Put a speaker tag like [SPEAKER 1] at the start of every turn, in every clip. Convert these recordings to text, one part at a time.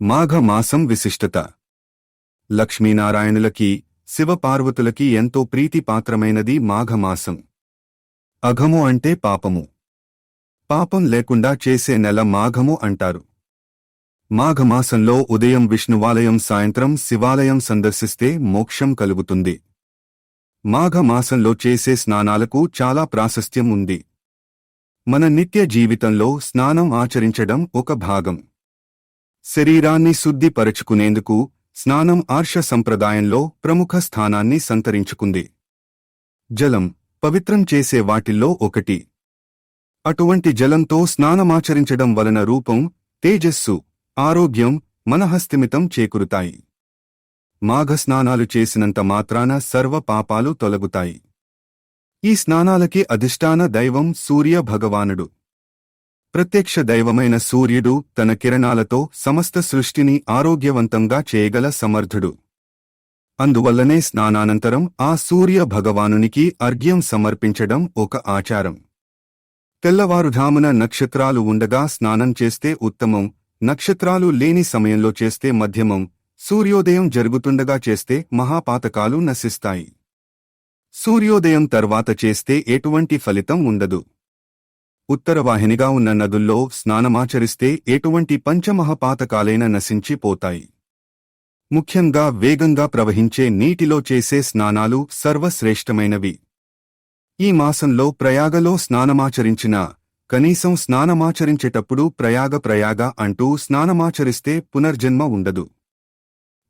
[SPEAKER 1] మాఘమాసం విశిష్టత. లక్ష్మీనారాయణులకి శివపార్వతులకి ఎంతో ప్రీతిపాత్రమైనది మాఘమాసం. అఘము అంటే పాపము. పాపం లేకుండా చేసే నెల మాఘము అంటారు. మాఘమాసంలో ఉదయం విష్ణువాలయం సాయంత్రం శివాలయం సందర్శిస్తే మోక్షం కలుగుతుంది. మాఘమాసంలో చేసే స్నానాలకు చాలా ప్రాశస్త్యం ఉంది. మన నిత్య జీవితంలో స్నానం ఆచరించడం ఒక భాగం. శరీరాన్ని శుద్ధిపరచుకునేందుకు స్నానం ఆర్ష సంప్రదాయంలో ప్రముఖ స్థానాన్ని సంతరించుకుంది. జలం పవిత్రం చేసే వాటిల్లో ఒకటి. అటువంటి జలంతో స్నానమాచరించడం వలన రూపం తేజస్సు ఆరోగ్యం మనహస్థిమితం చేకురుతాయి. మాఘస్నానాలు చేసినంత మాత్రాన సర్వ పాపాలు తొలగుతాయి. ఈ స్నానాలకి అధిష్టాన దైవం సూర్య భగవానుడు. ప్రత్యక్ష దైవమైన సూర్యుడు తన కిరణాలతో సమస్త సృష్టిని ఆరోగ్యవంతంగా చేయగల సమర్థుడు. అందువల్లనే స్నానానంతరం ఆ సూర్య భగవానునికి అర్ఘ్యం సమర్పించడం ఒక ఆచారం. తెల్లవారుధామున నక్షత్రాలు ఉండగా స్నానం చేస్తే ఉత్తమం నక్షత్రాలు లేని సమయంలో చేస్తే మధ్యమం సూర్యోదయం జరుగుతుండగా చేస్తే మహాపాతకాలు నశిస్తాయి. సూర్యోదయం తర్వాత చేస్తే ఎటువంటి ఫలితం ఉండదు. ఉత్తరవాహినిగా ఉన్న నదుల్లో స్నానమాచరిస్తే ఎటువంటి పంచమహాపాతకాలైన నశించిపోతాయి ముఖ్యంగా వేగంగా ప్రవహించే నీటిలో చేసే స్నానాలు సర్వశ్రేష్టమైనవి. ఈ మాసంలో ప్రయాగలో స్నానమాచరించిన కనీసం స్నానమాచరించేటప్పుడు ప్రయాగ ప్రయాగ అంటూ స్నానమాచరిస్తే పునర్జన్మ ఉండదు.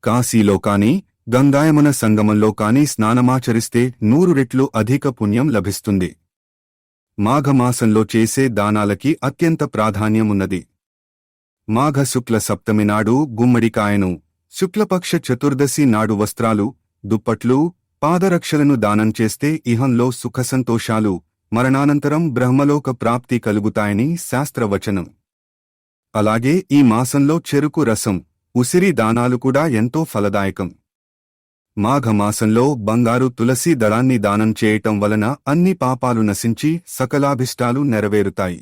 [SPEAKER 1] కాశీలో కాని గంగాయమున సంగమంలో కాని స్నానమాచరిస్తే నూరు రెట్లు అధిక పుణ్యం లభిస్తుంది. మాఘమాసంలో చేసే దానాలకి అత్యంత ప్రాధాన్యమున్నది. మాఘ శుక్ల సప్తమి నాడు గుమ్మడికాయను శుక్లపక్ష చతుర్దశి నాడు వస్త్రాలు దుప్పట్లు పాదరక్షలను దానం చేస్తే ఇహంలో సుఖసంతోషాలు మరణానంతరం బ్రహ్మలోక ప్రాప్తి కలుగుతాయని శాస్త్రవచనం. అలాగే ఈ మాసంలో చెరుకు రసం ఉసిరి దానాలు కూడా ఎంతో ఫలదాయకం. మాఘమాసంలో బంగారు తులసి దళాన్ని దానం చేయటం వలన అన్ని పాపాలు నశించి సకలాభిష్టాలు నెరవేరుతాయి.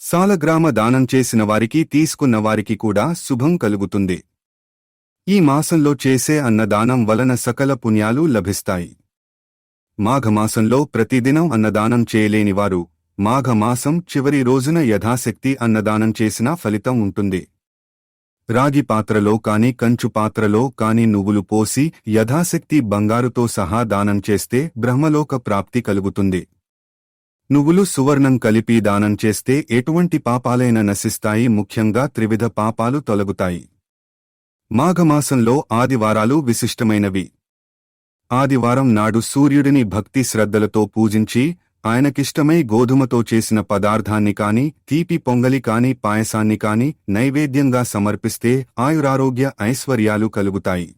[SPEAKER 1] సాలగ్రామ దానం చేసిన వారికి తీసుకున్న వారికి కూడా శుభం కలుగుతుంది. ఈ మాసంలో చేసే అన్నదానం వలన సకల పుణ్యాలు లభిస్తాయి. మాఘమాసంలో ప్రతిదినం అన్నదానం చేయలేనివారు మాఘమాసం చివరి రోజున యథాశక్తి అన్నదానం చేసినా ఫలితం ఉంటుంది. రాగి పాత్రలో కాని కంచు పాత్రలో కాని నువ్వులు పోసి యథాశక్తి బంగారుతో సహా దానం చేస్తే బ్రహ్మలోక ప్రాప్తి కలుగుతుంది. నువ్వులు సువర్ణం కలిపి దానం చేస్తే ఎటువంటి పాపాలైన నశిస్తాయి ముఖ్యంగా త్రివిధ పాపాలు తొలగుతాయి. మాఘమాసంలో ఆదివారాలు విశిష్టమైనవి. ఆదివారం నాడు సూర్యుడిని భక్తి శ్రద్ధలతో పూజించి ఆయనకిష్టమై గోధుమతో చేసిన పదార్థాన్ని కాని తీపి పొంగలి కాని పాయసాన్ని కాని నైవేద్యంగా సమర్పిస్తే ఆయురారోగ్య ఐశ్వర్యాలు కలుగుతాయి.